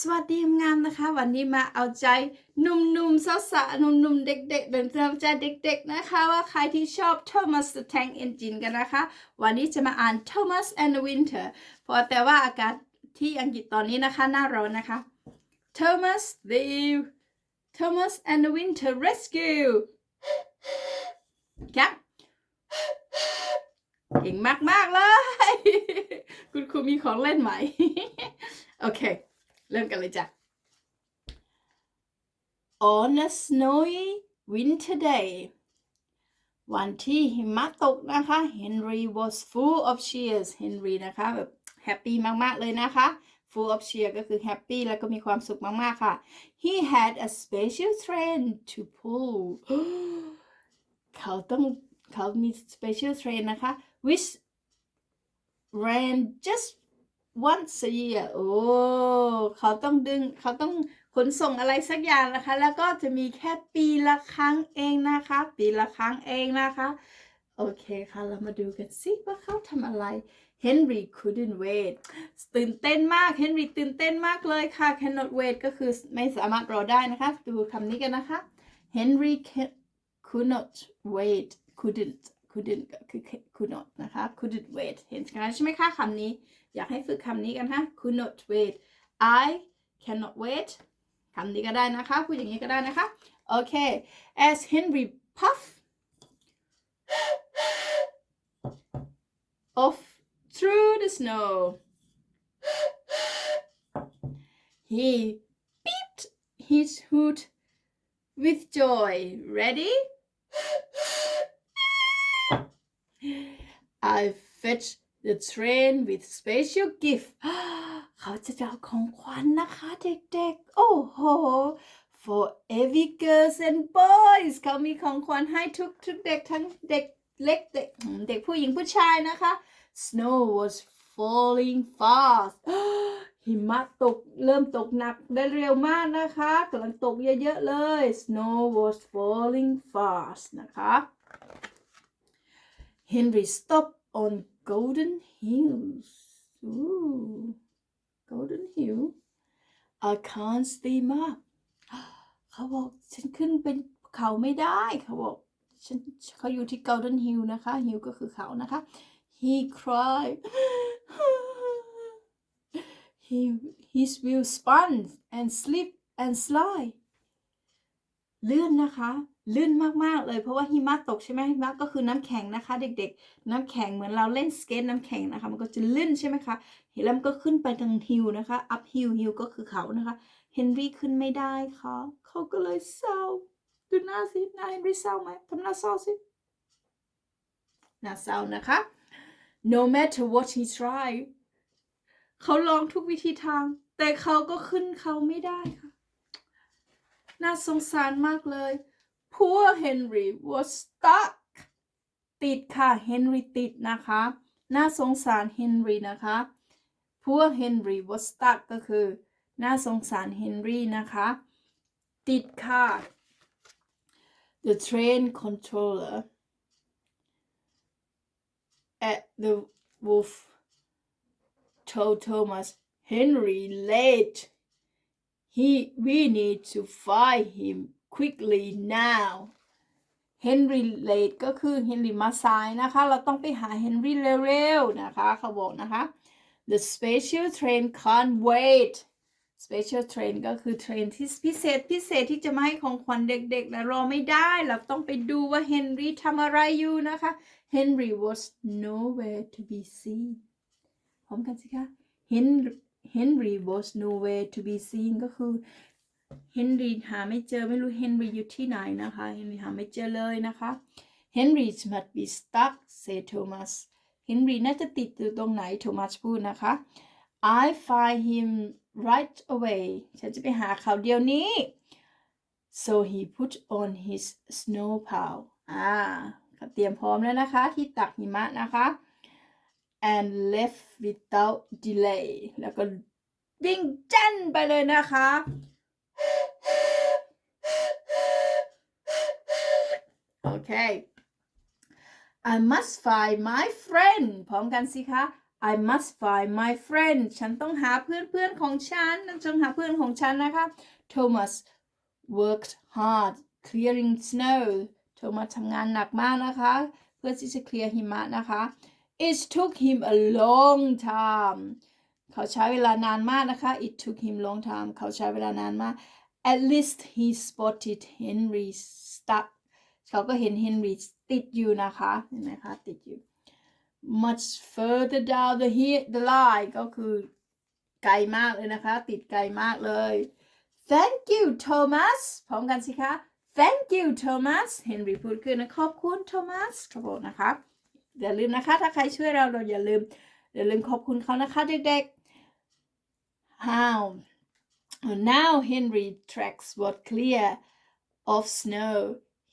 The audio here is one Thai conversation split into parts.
สวัสดีงามนะคะ วันนี้มาเอาใจหนุ่มๆสาวๆหนุ่มๆเด็กๆเป็นเพื่อนใจเด็ก ๆนะคะว่าใครที่ชอบโทมัสแทงเอนจินกันนะคะ วันนี้จะมาอ่านโทมัสแอนด์วินเทอร์พอแต่ว่าอากาศที่อังกฤษตอนนี้นะคะน่าร้อนนะคะ Thomas the Thomas and the Winter Rescue ครับเก่งมากๆเลย คุณครูมีของเล่นไหมโอเคเริ่มกันเลยจ้ะ On a snowy winter day วันที่หิมะตกนะคะ Henry was full of cheers Henry นะคะแบบแฮปปี้มากๆเลยนะคะ full of cheer ก็คือแฮปปี้แล้วก็มีความสุขมากๆ ค่ะ he had a special train to pull เขาต้องเขามี special train นะคะ which ran just once a year โอ้เขาต้องดึงเขาต้องขนส่งอะไรสักอย่างนะคะ แล้วก็จะมีแค่ปีละครั้งเองนะคะ ปีละครั้งเองนะคะ โอเคค่ะเรามาดูกันสิว่าเขาทำอะไรเฮนรี่ couldn't wait ตื่นเต้นมากเฮนรี่ตื่นเต้นมากเลยค่ะ cannot wait ก็คือไม่สามารถรอได้นะคะ ดูคำนี้กันนะคะ Henry could not wait couldn't couldn't คือ could not นะคะ couldn't wait เห็นกันใช่ไหมคะคำนี้อยากให้ฝึกคำนี้กันนะ could not wait I cannot wait คำนี้ก็ได้นะคะ พูดอย่างนี้ก็ได้นะคะโอเค as Henry puff off through the snow he b e e p e d his hood with joy ready I fetch the train with special gift เขาจะจับของขวัญนะคะเด็กๆ โอ้โห for every girls and boys เขามีของขวัญให้ทุกทุกเด็กทั้งเด็กเล็กเด็กเด็กผู้หญิงผู้ชายนะคะ snow was falling fast หิมะตก เริ่มตกหนักได้เร็วมากนะคะกำลังตกเยอะๆเลย snow was falling fast นะคะ Henry s t o p on Golden Hills. Ooh, Golden Hill. I can't steam up. เขาบอกฉันขึ้นเป็นเขาไม่ได้ เขาบอกฉันเขาอยู่ที่ Golden Hill นะคะ Hill ก็คือเขานะคะ He cried. he his w h e e l spun and slip and slide เลื่อนนะคะลื่นมาก ๆ เลย เพราะว่าหิมะตกใช่ไหมหิมะก็คือน้ำแข็งนะคะ เด็ก ๆ น้ำแข็ง เหมือนเราเล่นสเก็ตน้ำแข็งนะคะ มันก็จะลื่นใช่ไหมคะเฮลัมก็ขึ้นไปทางฮิวนะคะอัพฮิวฮิวก็คือเขานะคะเฮนรี่ขึ้นไม่ได้ค่ะเขาก็เลย เศร้าดูหน้าสิหน้าเฮนรี่เศร้าไหมทำหน้าเศร้าสิหน้าเศร้านะคะ no matter what he try เขาลองทุกวิธีทาง แต่เขาก็ขึ้นเขาไม่ได้ค่ะ น่าสงสารมากเลย poor Henry was stuck ติดค่ะ Henry ติดนะคะน่าสงสาร Henry นะคะ poor Henry was stuck ก็คือน่าสงสาร Henry นะคะติดค่ะ the train controller at the wolf told Thomas Henry late he we need to find him quickly now Henry late ก็คือ Henry มาสายนะคะ เราต้องไปหา Henry เร็วๆ นะคะเขาบอกนะคะ the special train can't wait special train ก็คือเทรนที่พิเศษพิเศษที่จะมาให้ของขวัญเด็กๆ และรอไม่ได้ เราต้องไปดูว่า Henry ทำอะไรอยู่นะคะ Henry was nowhere to be seen พร้อมกันสิคะ Henry was nowhere to be seen ก็คือเฮนรี่หาไม่เจอ ไม่รู้เฮนรี่อยู่ที่ไหนนะคะเฮนรี่หาไม่เจอเลยนะคะเฮนรี่ must be stuck said Thomas เฮนรี่น่าจะติดอยู่ตรงไหนโทมัสพูดนะคะ I find him right away ฉันจะไปหาเขาเดี๋ยวนี้ so he put on his snowplow อ่าเตรียมพร้อมแล้วนะคะ ที่ตักหิมะนะคะ and left without delay แล้วก็วิ่งจันไปเลยนะคะ Okay I must find my friend พร้อมกันสิคะ I must find my friend ฉันต้องหาเพื่อนเพื่อนของฉันต้องหาเพื่อนของฉันนะคะ Thomas worked hard clearing snow Thomas ทำงานหนักมากนะคะเพื่อที่จะเคลียร์หิมะนะคะ It took him a long time เขาใช้เวลานานมากนะคะ It took him long time เขาใช้เวลานานมาก At least he spotted Henry stuck เขาก็เห็นเฮนรี่ติดอยู่นะคะเห็นไหมคะติดอยู่ much further down the hill the line ก็คือไกลมากเลยนะคะติดไกลมากเลย thank you Thomas พร้อมกันสิคะ thank you Thomas เฮนรี่พูดขึ้นนะขอบคุณโทมัสคขับอกนะคะอย่าลืมนะคะถ้าใครช่วยเราเราอย่าลืมอย่าลืมขอบคุณเขานะคะเด็กๆ how now Henry tracks w h a t clear of snow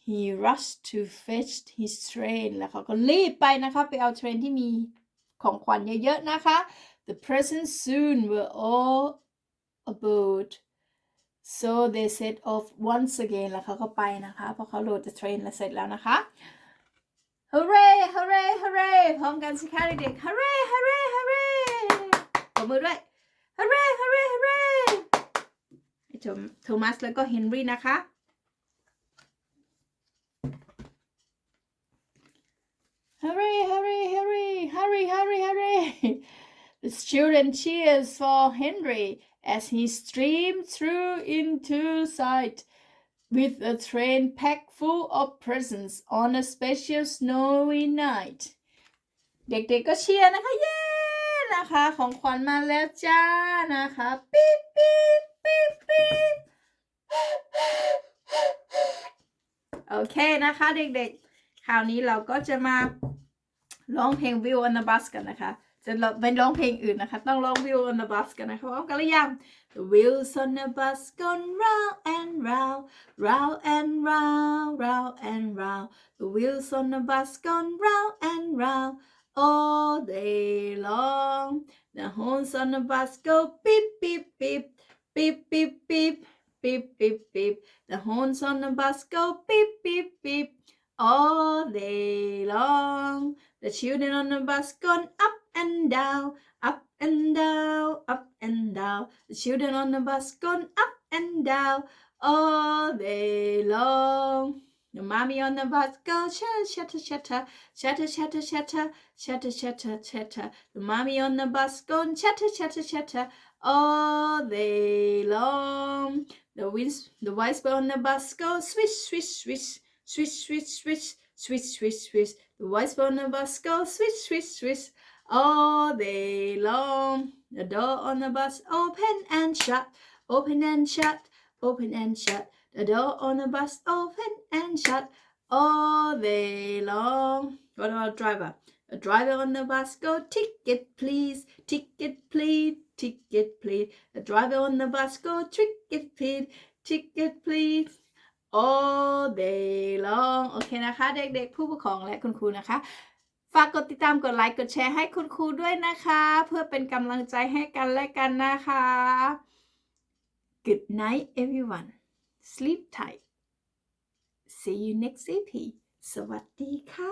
he rushed to fetch his train แล้วเขาก็รีบไปนะคะ ไปเอาเทรนที่มีของขวัญเยอะๆนะคะ the presents soon were all aboard so they set off once again แล้วเขาก็ไปนะคะเพราะเขาโหลด the train แล้วเสร็จแล้วนะคะ hooray hooray hooray พร้อมกันสิคะเด็กๆ hooray hooray hooray ปรบมือด้วย hooray hooray hooray โทมัสแล้วก็เฮนรี่นะคะ hurry, hurry, hurry, hurry, hurry, hurry. The student cheers for Henry as he streams through into sight with the train packed full of presents on a special snowy night เด็กๆก็เชียร์นะคะ เย้นะคะของขวัญมาแล้วจ้า นะคะปี๊บปี๊บปี๊บปี๊บโอเคนะคะคราวนี้เราก็จะมา ร้องเพลง View on the Bus กันนะคะ จะเป็นร้องเพลงอื่นนะคะ ต้องร้อง View on the Bus กันนะคะพร้อมกันหรือยัง The wheels on the bus g o round and round round and round round and round The wheels on the bus g o round and round all day long The horns on the bus go beep beep beep beep beep beep beep beep beep The horns on the bus go beep beep beep all day long. The children on the bus gone up and down, up and down, up and down. The children on the bus gone up and down all day long. The mommy on the bus goes shatter, shatter, shatter, shatter, shatter, shatter, shatter, shatter, shatter. The mommy on the bus goes shatter, shatter, shatter all day long. The winds, the wise boy on the bus go swish, swish, swish, swish, swish, swish, swish, swish, swish. The wise one of us goes swish, swish, swish all day long. The door on the bus open and shut, open and shut, open and shut. The door on the bus open and shut all day long. What about driver? The driver on the bus go ticket please, ticket please, ticket please. The driver on the bus go ticket please, ticket please. all day long โอเคนะคะเด็กๆผู้ปกครองและคุณครูนะคะ ฝากกดติดตามกดไลค์กดแชร์ให้คุณครูด้วยนะคะ เพื่อเป็นกำลังใจให้กันและกันนะคะ Good night everyone sleep tight see you next EP สวัสดีค่ะ